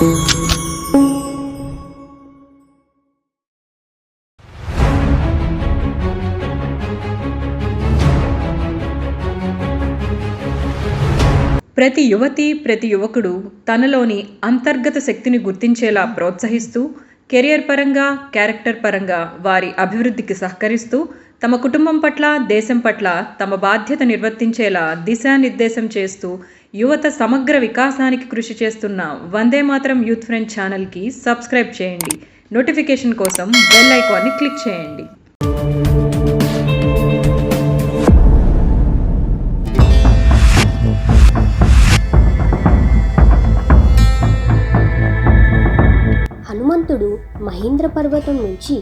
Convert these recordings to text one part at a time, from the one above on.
ప్రతి యువతి ప్రతి యువకుడు తనలోని అంతర్గత శక్తిని గుర్తించేలా ప్రోత్సహిస్తూ కెరియర్ పరంగా క్యారెక్టర్ పరంగా వారి అభివృద్ధికి సహకరిస్తూ తమ కుటుంబం పట్ల దేశం పట్ల తమ బాధ్యత నిర్వర్తించేలా దిశానిర్దేశం చేస్తూ యువత సమగ్ర వికాసానికి కృషి చేస్తున్న వందే మాత్రం యూత్ ఫ్రెండ్ ఛానల్కి సబ్స్క్రైబ్ చేయండి. నోటిఫికేషన్ కోసం బెల్ ఐకాన్ని క్లిక్ చేయండి. హనుమంతుడు మహేంద్ర పర్వతం నుంచి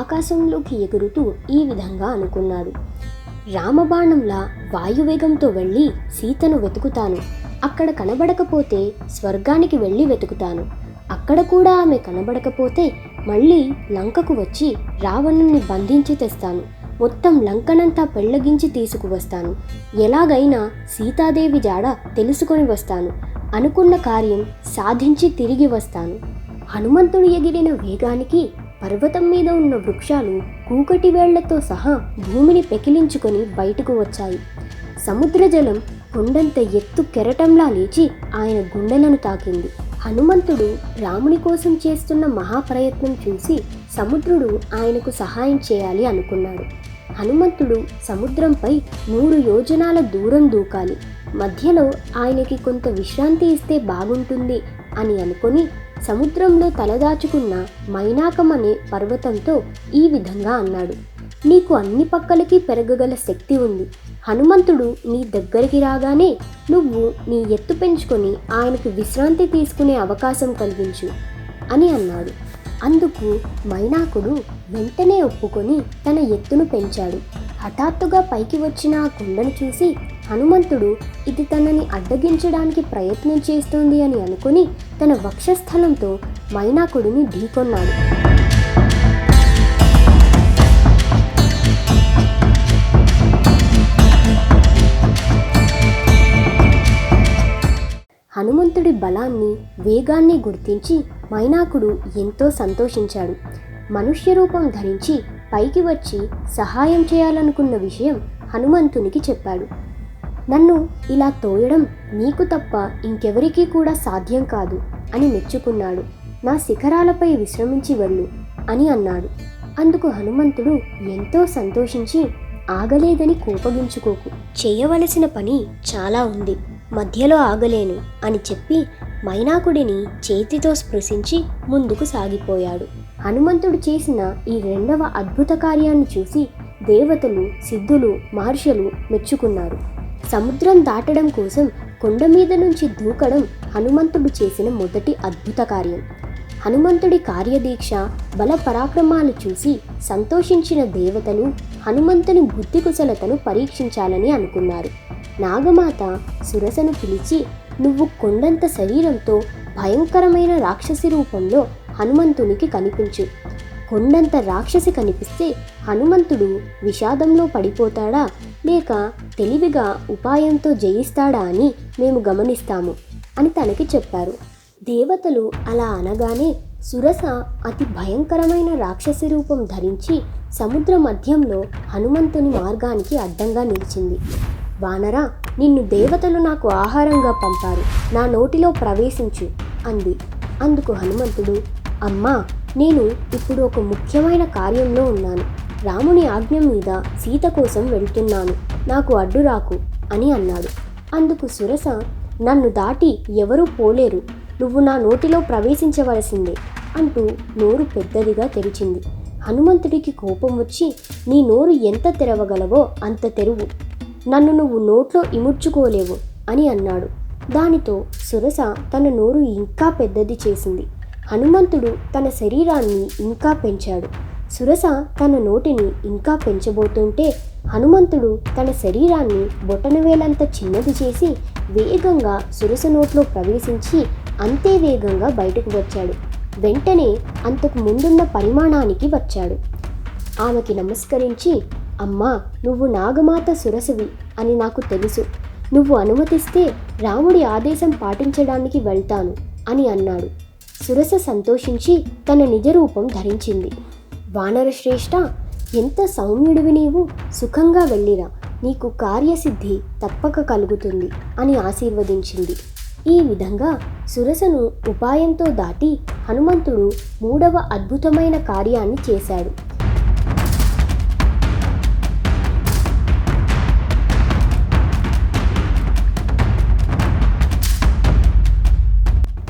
ఆకాశంలోకి ఎగురుతూ ఈ విధంగా అనుకున్నాడు. రామబాణంలా వాయువేగంతో వెళ్ళి సీతను వెతుకుతాను. అక్కడ కనబడకపోతే స్వర్గానికి వెళ్ళి వెతుకుతాను. అక్కడ కూడా ఆమె కనబడకపోతే మళ్ళీ లంకకు వచ్చి రావణుణ్ణి బంధించి తెస్తాను. మొత్తం లంకనంతా పెళ్ళగించి తీసుకువస్తాను. ఎలాగైనా సీతాదేవి జాడ తెలుసుకొని వస్తాను. అనుకున్న కార్యం సాధించి తిరిగి వస్తాను. హనుమంతుడు ఎగిరిన వేగానికి పర్వతం మీద ఉన్న వృక్షాలు కూకటి వేళ్ళతో సహా భూమిని పెకిలించుకొని బయటకు వచ్చాయి. సముద్ర జలం కొండంత ఎత్తు కెరటంలా లేచి ఆయన గుండెలను తాకింది. హనుమంతుడు రాముని కోసం చేస్తున్న మహాప్రయత్నం చూసి సముద్రుడు ఆయనకు సహాయం చేయాలి అనుకున్నాడు. హనుమంతుడు సముద్రంపై నూరు యోజనాల దూరం దూకాలి. మధ్యలో ఆయనకి కొంత విశ్రాంతి ఇస్తే బాగుంటుంది అని అనుకొని సముద్రంలో తలదాచుకున్న మైనాకం అనే పర్వతంతో ఈ విధంగా అన్నాడు. నీకు అన్ని పక్కలకి పెరగగల శక్తి ఉంది. హనుమంతుడు నీ దగ్గరికి రాగానే నువ్వు నీ ఎత్తు పెంచుకొని ఆయనకు విశ్రాంతి తీసుకునే అవకాశం కలిగించు అని అన్నాడు. అందుకు మైనాకుడు వెంటనే ఒప్పుకొని తన ఎత్తును పెంచాడు. హఠాత్తుగా పైకి వచ్చిన ఆ కుండను చూసి హనుమంతుడు ఇది తనని అడ్డగించడానికి ప్రయత్నం చేస్తోంది అని అనుకుని తన వక్షస్థలంతో మైనాకుడిని ఢీకొన్నాడు. హనుమంతుడి బలాన్ని వేగాన్ని గుర్తించి మైనాకుడు ఎంతో సంతోషించాడు. మనుష్య రూపం ధరించి పైకి వచ్చి సహాయం చేయాలనుకున్న విషయం హనుమంతునికి చెప్పాడు. నన్ను ఇలా తోయడం నీకు తప్ప ఇంకెవరికీ కూడా సాధ్యం కాదు అని మెచ్చుకున్నాడు. నా శిఖరాలపై విశ్రమించి వెళ్ళు అని అన్నాడు. అందుకు హనుమంతుడు ఎంతో సంతోషించి ఆగలేదని కోపగించుకోకు. చేయవలసిన పని చాలా ఉంది. మధ్యలో ఆగలేను అని చెప్పి మైనాకుడిని చేతితో స్పృశించి ముందుకు సాగిపోయాడు. హనుమంతుడు చేసిన ఈ రెండవ అద్భుత కార్యాన్ని చూసి దేవతలు సిద్ధులు మహర్షులు మెచ్చుకున్నారు. సముద్రం దాటడం కోసం కొండ మీద నుంచి దూకడం హనుమంతుడు చేసిన మొదటి అద్భుత కార్యం. హనుమంతుడి కార్యదీక్ష బల పరాక్రమాలు చూసి సంతోషించిన దేవతలు హనుమంతుని బుద్ధి కుశలతను పరీక్షించాలని అనుకున్నారు. నాగమాత సురసను పిలిచి నువ్వు కొండంత శరీరంతో భయంకరమైన రాక్షసి రూపంలో హనుమంతునికి కనిపించు. కొండంత రాక్షసి కనిపిస్తే హనుమంతుడు విషాదంలో పడిపోతాడా? లేక తెలివిగా ఉపాయంతో జయిస్తాడా అని మేము గమనిస్తాము అని తనకి చెప్పారు. దేవతలు అలా అనగానే సురస అతి భయంకరమైన రాక్షసి రూపం ధరించి సముద్ర మధ్యంలో హనుమంతుని మార్గానికి అడ్డంగా నిలిచింది. వానరా నిన్ను దేవతలు నాకు ఆహారంగా పంపారు. నా నోటిలో ప్రవేశించు అంది. అందుకు హనుమంతుడు అమ్మా నేను ఇప్పుడు ఒక ముఖ్యమైన కార్యంలో ఉన్నాను. రాముని ఆజ్ఞ మీద సీత కోసం వెళ్తున్నాను. నాకు అడ్డు రాకు అని అన్నాడు. అందుకు సురస నన్ను దాటి ఎవరూ పోలేరు. నువ్వు నా నోటిలో ప్రవేశించవలసిందే అంటూ నోరు పెద్దదిగా తెరిచింది. హనుమంతుడికి కోపం వచ్చి నీ నోరు ఎంత తెరవగలవో అంత తెరువు. నన్ను నువ్వు నోట్లో ఇముడ్చుకోలేవు అని అన్నాడు. దానితో సురస తన నోరు ఇంకా పెద్దది చేసింది. హనుమంతుడు తన శరీరాన్ని ఇంకా పెంచాడు. సురస తన నోటిని ఇంకా పెంచబోతుంటే హనుమంతుడు తన శరీరాన్ని బొటనవేలంత చిన్నది చేసి వేగంగా సురస నోట్లో ప్రవేశించి అంతే వేగంగా బయటకు వచ్చాడు. వెంటనే అంతకు ముందున్న పరిమాణానికి వచ్చాడు. ఆమెకి నమస్కరించి అమ్మా నువ్వు నాగమాత సురసవి అని నాకు తెలుసు. నువ్వు అనుమతిస్తే రాముడి ఆదేశం పాటించడానికి వెళ్తాను అని అన్నాడు. సురస సంతోషించి తన నిజ రూపం ధరించింది. వానరశ్రేష్ట ఎంత సౌమ్యుడివి నీవు? సుఖంగా వెళ్ళిరా. నీకు కార్యసిద్ధి తప్పక కలుగుతుంది అని ఆశీర్వదించింది. ఈ విధంగా సురసను ఉపాయంతో దాటి హనుమంతుడు మూడవ అద్భుతమైన కార్యాన్ని చేశాడు.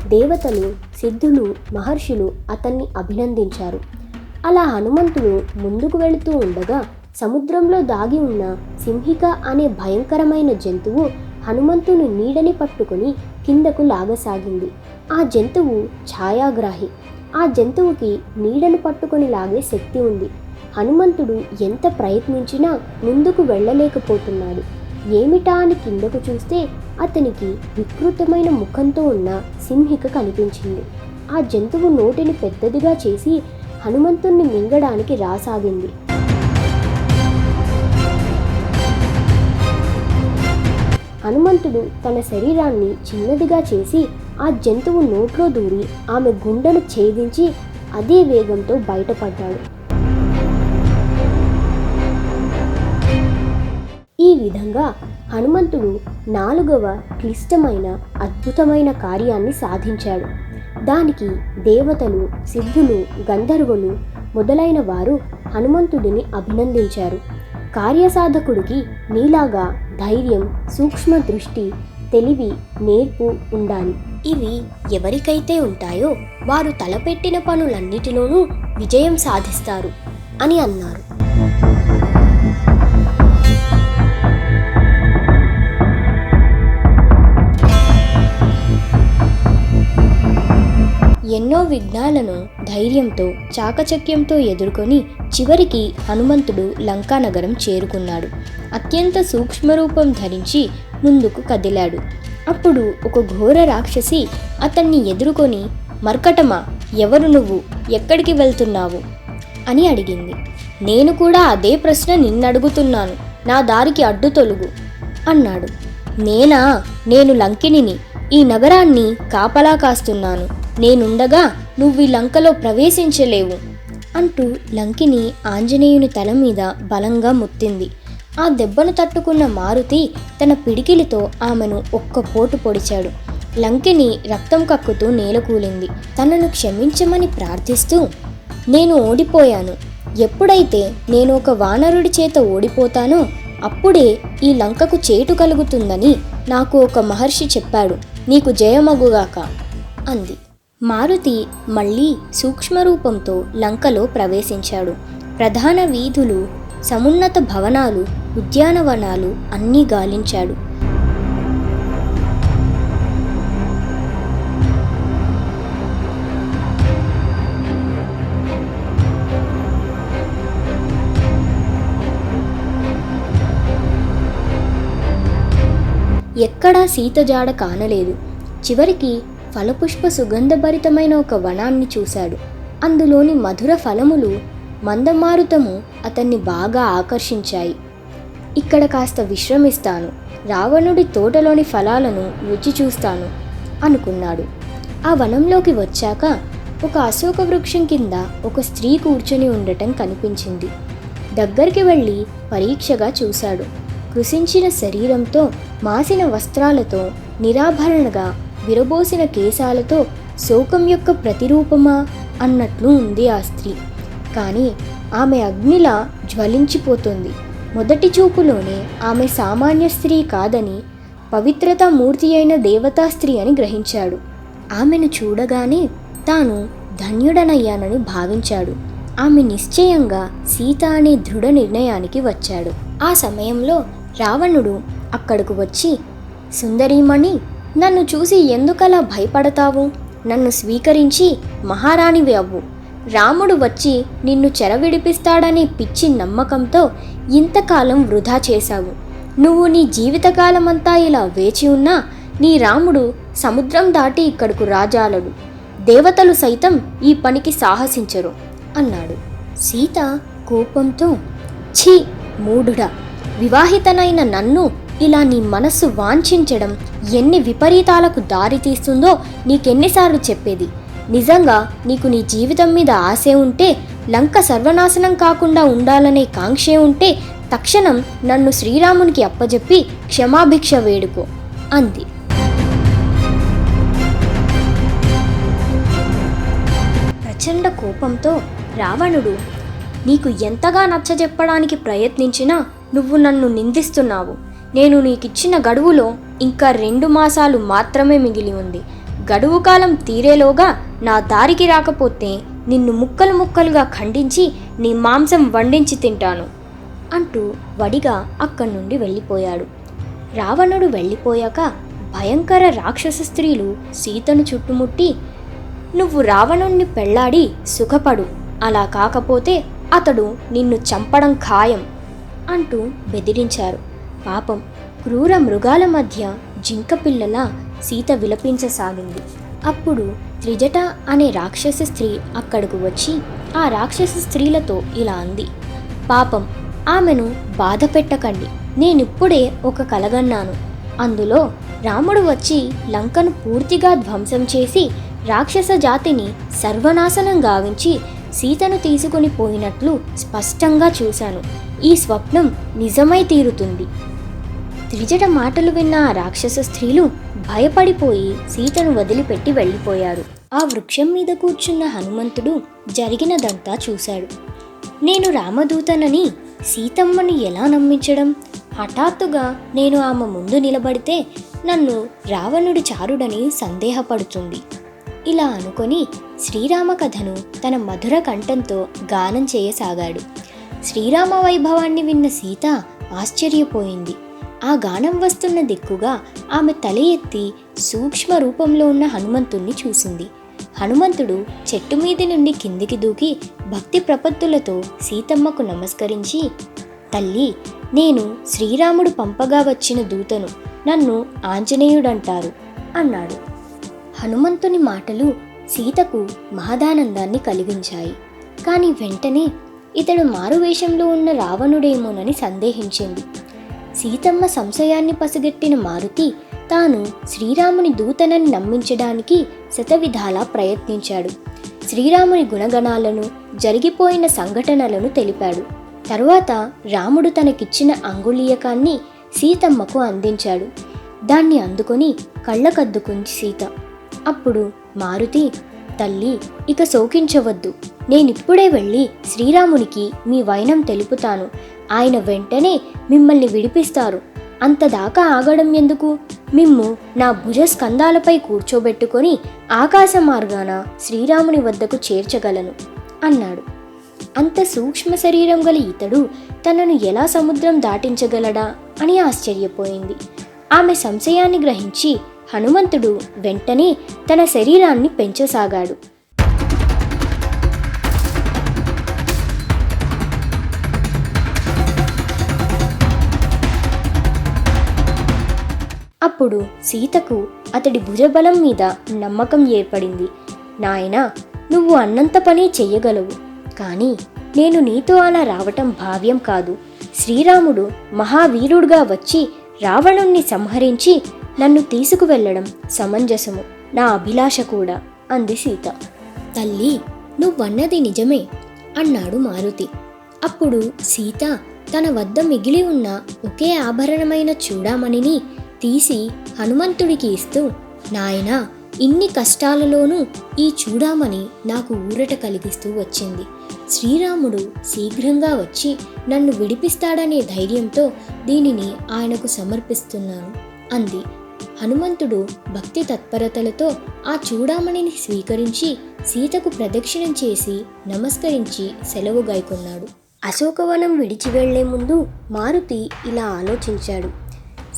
దేవతలు సిద్ధులు మహర్షులు అతన్ని అభినందించారు. అలా హనుమంతుడు ముందుకు వెళుతూ ఉండగా సముద్రంలో దాగి ఉన్న సింహిక అనే భయంకరమైన జంతువు హనుమంతుని నీడని పట్టుకొని కిందకు లాగసాగింది. ఆ జంతువు ఛాయాగ్రాహి. ఆ జంతువుకి నీడను పట్టుకొని లాగే శక్తి ఉంది. హనుమంతుడు ఎంత ప్రయత్నించినా ముందుకు వెళ్ళలేకపోతున్నాడు. ఏమిటా అని కిందకు చూస్తే అతనికి వికృతమైన ముఖంతో ఉన్న సింహిక కనిపించింది. ఆ జంతువు నోటిని పెద్దదిగా చేసి హనుమంతుణ్ణి మింగడానికి రాసాగింది. హనుమంతుడు తన శరీరాన్ని చిన్నదిగా చేసి ఆ జంతువు నోట్లో దూరి ఆమె గుండెను ఛేదించి అదే వేగంతో బయటపడ్డాడు. ఈ విధంగా హనుమంతుడు నాలుగవ క్లిష్టమైన అద్భుతమైన కార్యాన్ని సాధించాడు. దానికి దేవతలు సిద్ధులు గంధర్వులు మొదలైన వారు హనుమంతుడిని అభినందించారు. కార్యసాధకుడికి నీలాగా ధైర్యం సూక్ష్మ దృష్టి తెలివి నేర్పు ఉండాలి. ఇవి ఎవరికైతే ఉంటాయో వారు తలపెట్టిన పనులన్నిటిలోనూ విజయం సాధిస్తారు అని అన్నారు. ఎన్నో విఘ్నాలను ధైర్యంతో చాకచక్యంతో ఎదుర్కొని చివరికి హనుమంతుడు లంకానగరం చేరుకున్నాడు. అత్యంత సూక్ష్మరూపం ధరించి ముందుకు కదిలాడు. అప్పుడు ఒక ఘోర రాక్షసి అతన్ని ఎదుర్కొని మర్కటమా ఎవరు నువ్వు? ఎక్కడికి వెళ్తున్నావు? అని అడిగింది. నేను కూడా అదే ప్రశ్న నిన్నడుగుతున్నాను. నా దారికి అడ్డు తొలుగు అన్నాడు. నేనా? నేను లంకినిని ఈ నగరాన్ని కాపలా కాస్తున్నాను. నేనుండగా నువ్వు ఈ లంకలో ప్రవేశించలేవు అంటూ లంకిని ఆంజనేయుని తల మీద బలంగా ముత్తింది. ఆ దెబ్బను తట్టుకున్న మారుతి తన పిడికిలితో ఆమెను ఒక్క పోటు పొడిచాడు. లంకిని రక్తం కక్కుతూ నేలకూలింది తనను క్షమించమని ప్రార్థిస్తూ నేను ఓడిపోయాను. ఎప్పుడైతే నేను ఒక వానరుడి చేత ఓడిపోతానో అప్పుడే ఈ లంకకు చేటు కలుగుతుందని నాకు ఒక మహర్షి చెప్పాడు. నీకు జయమగుగాక అంది. మారుతి మళ్ళీ సూక్ష్మరూపంతో లంకలో ప్రవేశించాడు. ప్రధాన వీధులు సమున్నత భవనాలు ఉద్యానవనాలు అన్నీ గాలించాడు. ఎక్కడా సీతజాడ కానలేదు. చివరికి ఫలపుష్ప సుగంధభరితమైన ఒక వనాన్ని చూశాడు. అందులోని మధుర ఫలములు మందమారుతము అతన్ని బాగా ఆకర్షించాయి. ఇక్కడ కాస్త విశ్రమిస్తాను. రావణుడి తోటలోని ఫలాలను రుచి చూస్తాను అనుకున్నాడు. ఆ వనంలోకి వచ్చాక ఒక అశోక వృక్షం కింద ఒక స్త్రీ కూర్చొని ఉండటం కనిపించింది. దగ్గరికి వెళ్ళి పరీక్షగా చూశాడు. కృషించిన శరీరంతో మాసిన వస్త్రాలతో నిరాభరణగా విరబోసిన కేశాలతో శోకం యొక్క ప్రతిరూపమా అన్నట్లు ఉంది ఆ స్త్రీ. కానీ ఆమె అగ్నిలా జ్వలించిపోతుంది. మొదటి చూపులోనే ఆమె సామాన్య స్త్రీ కాదని పవిత్రతా మూర్తి అయిన దేవతా స్త్రీ అని గ్రహించాడు. ఆమెను చూడగానే తాను ధన్యుడనయ్యానని భావించాడు. ఆమె నిశ్చయంగా సీత అనే దృఢ నిర్ణయానికి వచ్చాడు. ఆ సమయంలో రావణుడు అక్కడకు వచ్చి సుందరీమణి నన్ను చూసి ఎందుకలా భయపడతావు? నన్ను స్వీకరించి మహారాణివి అవ్వు. రాముడు వచ్చి నిన్ను చెరవిడిపిస్తాడనే పిచ్చి నమ్మకంతో ఇంతకాలం వృధా చేశావు. నువ్వు నీ జీవితకాలమంతా ఇలా వేచి ఉన్నా నీ రాముడు సముద్రం దాటి ఇక్కడకు రాజాలడు. దేవతలు సైతం ఈ పనికి సాహసించరు అన్నాడు. సీత కోపంతో ఛీ మూఢుడా వివాహితనైన నన్ను ఇలా నీ మనస్సు వాంఛించడం ఎన్ని విపరీతాలకు దారి తీస్తుందో నీకెన్నిసార్లు చెప్పేది. నిజంగా నీకు నీ జీవితం మీద ఆశే ఉంటే లంక సర్వనాశనం కాకుండా ఉండాలనే కాంక్షే ఉంటే తక్షణం నన్ను శ్రీరామునికి అప్పజెప్పి క్షమాభిక్ష వేడుకో అంది. ప్రచండ కోపంతో రావణుడు నీకు ఎంతగా నచ్చజెప్పడానికి ప్రయత్నించినా నువ్వు నన్ను నిందిస్తున్నావు. నేను నీకిచ్చిన గడువులో ఇంకా రెండు మాసాలు మాత్రమే మిగిలి ఉంది. గడువు కాలం తీరేలోగా నా దారికి రాకపోతే నిన్ను ముక్కలు ముక్కలుగా ఖండించి నీ మాంసం వండించి తింటాను అంటూ వడిగా అక్కడి నుండి వెళ్ళిపోయాడు. రావణుడు వెళ్ళిపోయాక భయంకర రాక్షస స్త్రీలు సీతను చుట్టుముట్టి నువ్వు రావణుణ్ణి పెళ్ళాడి సుఖపడు అలా కాకపోతే అతడు నిన్ను చంపడం ఖాయం అంటూ బెదిరించారు. పాపం క్రూర మృగాల మధ్య జింక పిల్లల సీత విలపించసాగింది. అప్పుడు త్రిజట అనే రాక్షసి స్త్రీ అక్కడకు వచ్చి ఆ రాక్షసి స్త్రీలతో ఇలా అంది. పాపం ఆమెను బాధ పెట్టకండి. నేనిప్పుడే ఒక కలగన్నాను. అందులో రాముడు వచ్చి లంకను పూర్తిగా ధ్వంసం చేసి రాక్షస జాతిని సర్వనాశనం గావించి సీతను తీసుకుని పోయినట్లు స్పష్టంగా చూశాను. ఈ స్వప్నం నిజమై తీరుతుంది. త్రిజట మాటలు విన్న ఆ రాక్షస స్త్రీలు భయపడిపోయి సీతను వదిలిపెట్టి వెళ్ళిపోయారు. ఆ వృక్షం మీద కూర్చున్న హనుమంతుడు జరిగినదంతా చూశాడు. నేను రామదూతనని సీతమ్మని ఎలా నమ్మించడం? హఠాత్తుగా నేను ఆమె ముందు నిలబడితే నన్ను రావణుడి చారుడని సందేహపడుతుంది. ఇలా అనుకొని శ్రీరామ కథను తన మధుర కంఠంతో గానం చేయసాగాడు. శ్రీరామ వైభవాన్ని విన్న సీత ఆశ్చర్యపోయింది. ఆ గానం వస్తున్న దిక్కుగా ఆమె తల ఎత్తి సూక్ష్మ రూపంలో ఉన్న హనుమంతుణ్ణి చూసింది. హనుమంతుడు చెట్టు మీది నుండి కిందికి దూకి భక్తి ప్రపత్తులతో సీతమ్మకు నమస్కరించి తల్లి నేను శ్రీరాముడు పంపగా వచ్చిన దూతను నన్ను ఆంజనేయుడంటారు అన్నాడు. హనుమంతుని మాటలు సీతకు మహదానందాన్ని కలిగించాయి. కానీ వెంటనే ఇతడు మారువేషంలో ఉన్న రావణుడేమోనని సందేహించింది. సీతమ్మ సంశయాన్ని పసిగట్టిన మారుతి తాను శ్రీరాముని దూతనని నమ్మించడానికి శతవిధాలా ప్రయత్నించాడు. శ్రీరాముని గుణగణాలను జరిగిపోయిన సంఘటనలను తెలిపాడు. తరువాత రాముడు తనకిచ్చిన అంగుళీయకాన్ని సీతమ్మకు అందించాడు. దాన్ని అందుకొని కళ్ళకద్దుకుంది సీత. అప్పుడు మారుతి తల్లి ఇక శోకించవద్దు. నేనిప్పుడే వెళ్ళి శ్రీరామునికి మీ వైనం తెలుపుతాను. ఆయన వెంటనే మిమ్మల్ని విడిపిస్తారు. అంతదాకా ఆగడం ఎందుకు? మిమ్ము నా భుజ స్కందాలపై కూర్చోబెట్టుకొని ఆకాశ మార్గాన శ్రీరాముని వద్దకు చేర్చగలను అన్నాడు. అంత సూక్ష్మ శరీరం గల ఇతడు తనను ఎలా సముద్రం దాటించగలడా అని ఆశ్చర్యపోయింది. ఆమె సంశయాన్ని గ్రహించి హనుమంతుడు వెంటనే తన శరీరాన్ని పెంచసాగాడు. అప్పుడు సీతకు అతడి భుజబలం మీద నమ్మకం ఏర్పడింది. నాయనా నువ్వు అన్నంత పని చెయ్యగలవు. కానీ నేను నీతో అలా రావటం భావ్యం కాదు. శ్రీరాముడు మహావీరుడుగా వచ్చి రావణుణ్ణి సంహరించి నన్ను తీసుకువెళ్ళడం సమంజసము. నా అభిలాష కూడా అంది సీత. తల్లి నువ్వన్నది నిజమే అన్నాడు మారుతి. అప్పుడు సీత తన వద్ద మిగిలి ఉన్న ఒకే ఆభరణమైన చూడామణిని తీసి హనుమంతుడికి ఇస్తూ నాయనా ఇన్ని కష్టాలలోనూ ఈ చూడామణి నాకు ఊరట కలిగిస్తూ వచ్చింది. శ్రీరాముడు శీఘ్రంగా వచ్చి నన్ను విడిపిస్తాడనే ధైర్యంతో దీనిని ఆయనకు సమర్పిస్తున్నాను అంది. హనుమంతుడు భక్తి తత్పరతలతో ఆ చూడామణిని స్వీకరించి సీతకు ప్రదక్షిణం చేసి నమస్కరించి సెలవు గైకొన్నాడు అశోకవనం విడిచి వెళ్ళే ముందు మారుతి ఇలా ఆలోచించాడు.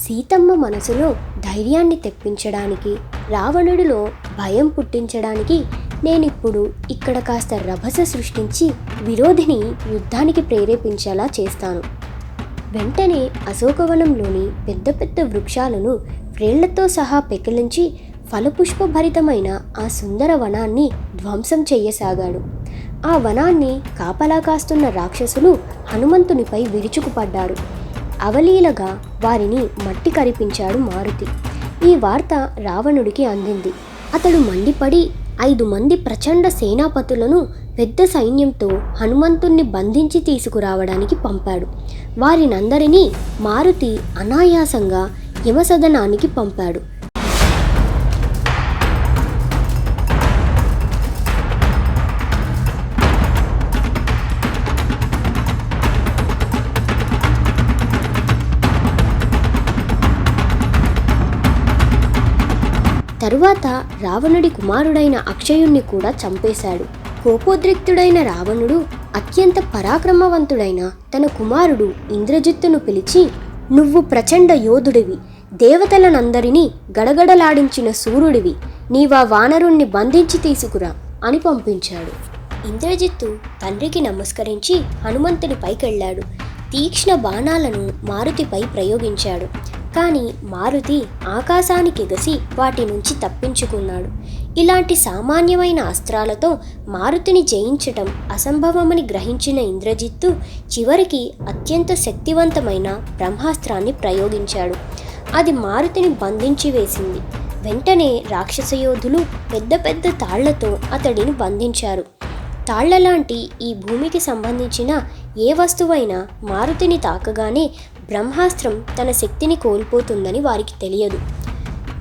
సీతమ్మ మనసులో ధైర్యాన్ని తెప్పించడానికి రావణుడిలో భయం పుట్టించడానికి నేనిప్పుడు ఇక్కడ కాస్త రభస సృష్టించి విరోధిని యుద్ధానికి ప్రేరేపించేలా చేస్తాను. వెంటనే అశోకవనంలోని పెద్ద పెద్ద వృక్షాలను వ్రేళ్ళతో సహా పెకిలించి ఫలపుష్పభరితమైన ఆ సుందర వనాన్ని ధ్వంసం చెయ్యసాగాడు. ఆ వనాన్ని కాపలా కాస్తున్న రాక్షసులు హనుమంతునిపై విరుచుకుపడ్డారు. అవలీలగా వారిని మట్టి కరిపించాడు మారుతి. ఈ వార్త రావణుడికి అందింది. అతడు మండిపడి ఐదు మంది ప్రచండ సేనాపతులను పెద్ద సైన్యంతో హనుమంతుణ్ణి బంధించి తీసుకురావడానికి పంపాడు. వారినందరినీ మారుతి అనాయాసంగా యమసదనానికి పంపాడు. తరువాత రావణుడి కుమారుడైన అక్షయుణ్ణి కూడా చంపేశాడు. కోపోద్రిక్తుడైన రావణుడు అత్యంత పరాక్రమవంతుడైన తన కుమారుడు ఇంద్రజిత్తును పిలిచి నువ్వు ప్రచండ యోధుడివి. దేవతలనందరినీ గడగడలాడించిన సూర్యుడివి. నీవా వానరుణ్ణి బంధించి తీసుకురా అని పంపించాడు. ఇంద్రజిత్తు తండ్రికి నమస్కరించి హనుమంతుడి పైకెళ్ళాడు. తీక్ష్ణ బాణాలను మారుతిపై ప్రయోగించాడు. కానీ మారుతి ఆకాశానికి ఎగసి వాటి నుంచి తప్పించుకున్నాడు. ఇలాంటి సామాన్యమైన అస్త్రాలతో మారుతిని జయించటం అసంభవమని గ్రహించిన ఇంద్రజిత్తు చివరికి అత్యంత శక్తివంతమైన బ్రహ్మాస్త్రాన్ని ప్రయోగించాడు. అది మారుతిని బంధించి వేసింది. వెంటనే రాక్షస యోధులు పెద్ద పెద్ద తాళ్ళతో అతడిని బంధించారు. తాళ్ళలాంటి ఈ భూమికి సంబంధించిన ఏ వస్తువైనా మారుతిని తాకగానే బ్రహ్మాస్త్రం తన శక్తిని కోల్పోతుందని వారికి తెలియదు.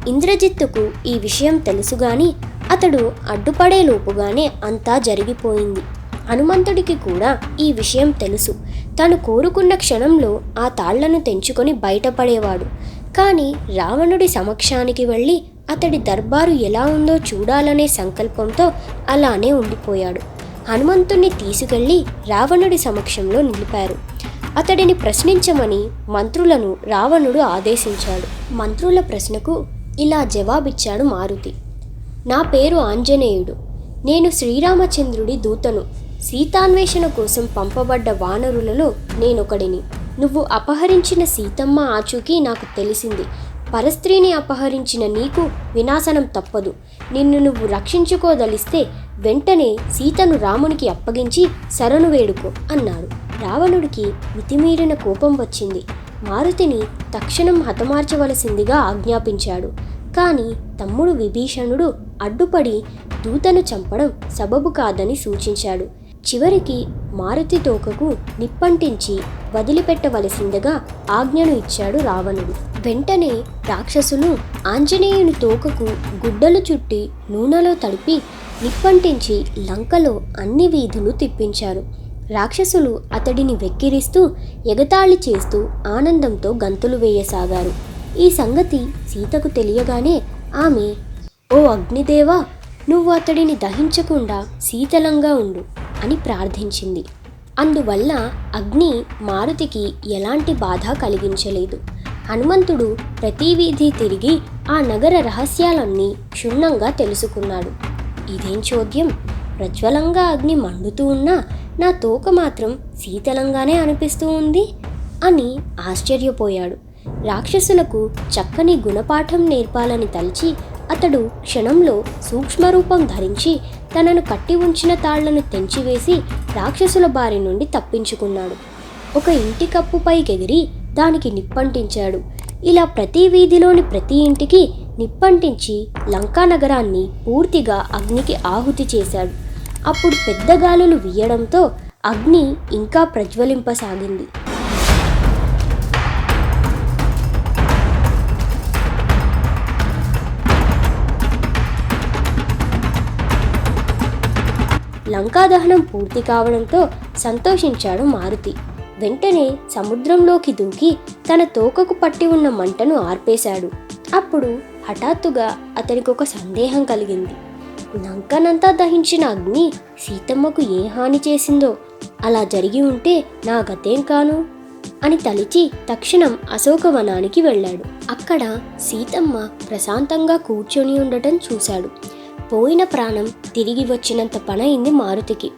ఇంద్రజిత్తుకు ఈ విషయం తెలుసుగాని అతడు అడ్డుపడే లోపుగానే అంతా జరిగిపోయింది. హనుమంతుడికి కూడా ఈ విషయం తెలుసు. తను కోరుకున్న క్షణంలో ఆ తాళ్ళను తెంచుకొని బయటపడేవాడు. కానీ రావణుడి సమక్షానికి వెళ్ళి అతడి దర్బారు ఎలా ఉందో చూడాలనే సంకల్పంతో అలానే ఉండిపోయాడు. హనుమంతుణ్ణి తీసుకెళ్ళి రావణుడి సమక్షంలో నిలిపారు. అతడిని ప్రశ్నించమని మంత్రులను రావణుడు ఆదేశించాడు. మంత్రుల ప్రశ్నకు ఇలా జవాబిచ్చాడు మారుతి. నా పేరు ఆంజనేయుడు. నేను శ్రీరామచంద్రుడి దూతను. సీతాన్వేషణ కోసం పంపబడ్డ వానరులలో నేనొకడిని. నువ్వు అపహరించిన సీతమ్మ ఆచూకీ నాకు తెలిసింది. పరస్త్రీని అపహరించిన నీకు వినాశనం తప్పదు. నిన్ను నువ్వు రక్షించుకోదలిస్తే వెంటనే సీతను రామునికి అప్పగించి శరణు వేడుకో అన్నాడు. రావణుడికి మితిమీరిన కోపం వచ్చింది. మారుతిని తక్షణం హతమార్చవలసిందిగా ఆజ్ఞాపించాడు. కానీ తమ్ముడు విభీషణుడు అడ్డుపడి దూతను చంపడం సబబు కాదని సూచించాడు. చివరికి మారుతి తోకకు నిప్పంటించి వదిలిపెట్టవలసిందిగా ఆజ్ఞను ఇచ్చాడు రావణుడు. వెంటనే రాక్షసులు ఆంజనేయుని తోకకు గుడ్డలు చుట్టి నూనెలో తడిపి నిప్పంటించి లంకలో అన్ని వీధులు తిప్పించారు. రాక్షసులు అతడిని వెక్కిరిస్తూ ఎగతాళి చేస్తూ ఆనందంతో గంతులు వేయసాగారు. ఈ సంగతి సీతకు తెలియగానే ఆమె ఓ అగ్నిదేవా నువ్వు అతడిని దహించకుండా శీతలంగా ఉండు అని ప్రార్థించింది. అందువల్ల అగ్ని మారుతికి ఎలాంటి బాధ కలిగించలేదు. హనుమంతుడు ప్రతి వీధి తిరిగి ఆ నగర రహస్యాలన్నీ క్షుణ్ణంగా తెలుసుకున్నాడు. ఇదేం చోద్యం? ప్రజ్వలంగా అగ్ని మండుతూ ఉన్నా నా తోక మాత్రం శీతలంగానే అనిపిస్తూ ఉంది అని ఆశ్చర్యపోయాడు. రాక్షసులకు చక్కని గుణపాఠం నేర్పాలని తలిచి అతడు క్షణంలో సూక్ష్మరూపం ధరించి తనను కట్టి ఉంచిన తాళ్ళను తెంచివేసి రాక్షసుల బారి నుండి తప్పించుకున్నాడు. ఒక ఇంటి కప్పుపైకెగిరి దానికి నిప్పంటించాడు. ఇలా ప్రతి వీధిలోని ప్రతి ఇంటికి నిప్పంటించి లంకా నగరాన్ని పూర్తిగా అగ్నికి ఆహుతి చేశాడు. అప్పుడు పెద్ద గాలులు వీయడంతో అగ్ని ఇంకా ప్రజ్వలింపసాగింది. లంకా దహనం పూర్తి కావడంతో సంతోషించాడు మారుతి. వెంటనే సముద్రంలోకి దూకి తన తోకకు పట్టి ఉన్న మంటను ఆర్పేశాడు. అప్పుడు హఠాత్తుగా అతనికి ఒక సందేహం కలిగింది. లంకనంతా దహించిన అగ్ని సీతమ్మకు ఏ హాని చేసిందో అలా జరిగి ఉంటే నా గతేం కాను? అని తలిచి తక్షణం అశోకవనానికి వెళ్ళాడు. అక్కడ సీతమ్మ ప్రశాంతంగా కూర్చొని ఉండటం చూశాడు. పోయిన ప్రాణం తిరిగి వచ్చినంత పనైంది మారుతికి.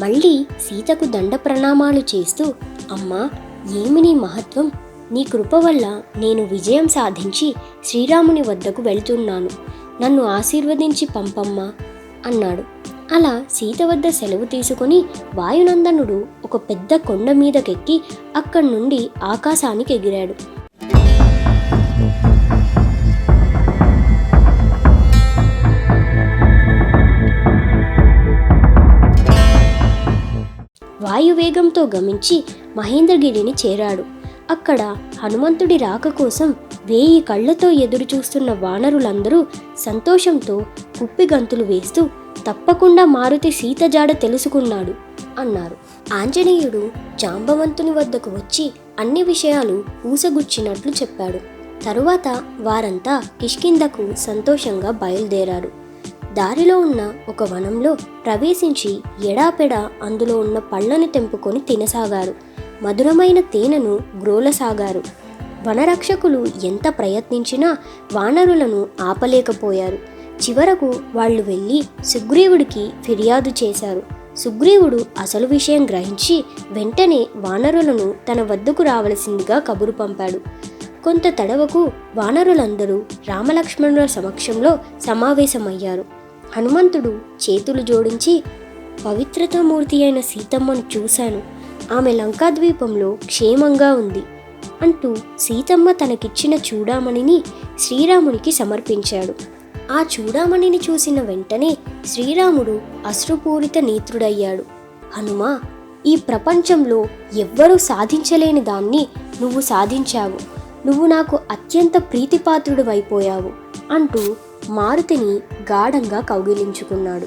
మళ్ళీ సీతకు దండ ప్రణామాలు చేస్తూ అమ్మా ఏమి నీ మహత్వం? నీ కృప వల్ల నేను విజయం సాధించి శ్రీరాముని వద్దకు వెళ్తున్నాను. నన్ను ఆశీర్వదించి పంపమ్మా అన్నాడు. అలా సీత వద్ద సెలవు తీసుకుని వాయునందనుడు ఒక పెద్ద కొండ మీదకెక్కి అక్కడి నుండి ఆకాశానికి ఎగిరాడు. వాయువేగంతో గమించి మహేంద్రగిరిని చేరాడు. అక్కడ హనుమంతుడి రాక కోసం వేయి కళ్ళతో ఎదురు చూస్తున్న వానరులందరూ సంతోషంతో కుప్పిగంతులు వేస్తూ తప్పకుండా మారుతి సీత జాడ తెలుసుకున్నాడు అన్నారు. ఆంజనేయుడు జాంబవంతుని వద్దకు వచ్చి అన్ని విషయాలు ఊసగుచ్చినట్లు చెప్పాడు. తరువాత వారంతా కిష్కిందకు సంతోషంగా బయలుదేరారు. దారిలో ఉన్న ఒక వనంలో ప్రవేశించి ఎడాపెడా అందులో ఉన్న పళ్ళను తెంపుకొని తినసాగారు. మధురమైన తేనెను గ్రోలసాగారు. వనరక్షకులు ఎంత ప్రయత్నించినా వానరులను ఆపలేకపోయారు. చివరకు వాళ్ళు వెళ్ళి సుగ్రీవుడికి ఫిర్యాదు చేశారు. సుగ్రీవుడు అసలు విషయం గ్రహించి వెంటనే వానరులను తన వద్దకు రావలసిందిగా కబురు పంపాడు. కొంత తడవకు వానరులందరూ రామలక్ష్మణుల సమక్షంలో సమావేశమయ్యారు. హనుమంతుడు చేతులు జోడించి పవిత్రతామూర్తి అయిన సీతమ్మను చూశాను. ఆమె లంకాద్వీపంలో క్షేమంగా ఉంది. అంటూ సీతమ్మ తనకిచ్చిన చూడామణిని శ్రీరామునికి సమర్పించాడు. ఆ చూడామణిని చూసిన వెంటనే శ్రీరాముడు అశ్రుపూరిత నేత్రుడయ్యాడు. హనుమా ఈ ప్రపంచంలో ఎవ్వరూ సాధించలేని దాన్ని నువ్వు సాధించావు. నువ్వు నాకు అత్యంత ప్రీతిపాత్రుడు అయిపోయావు అంటూ మారుతిని గాఢంగా కౌగిలించుకున్నాడు.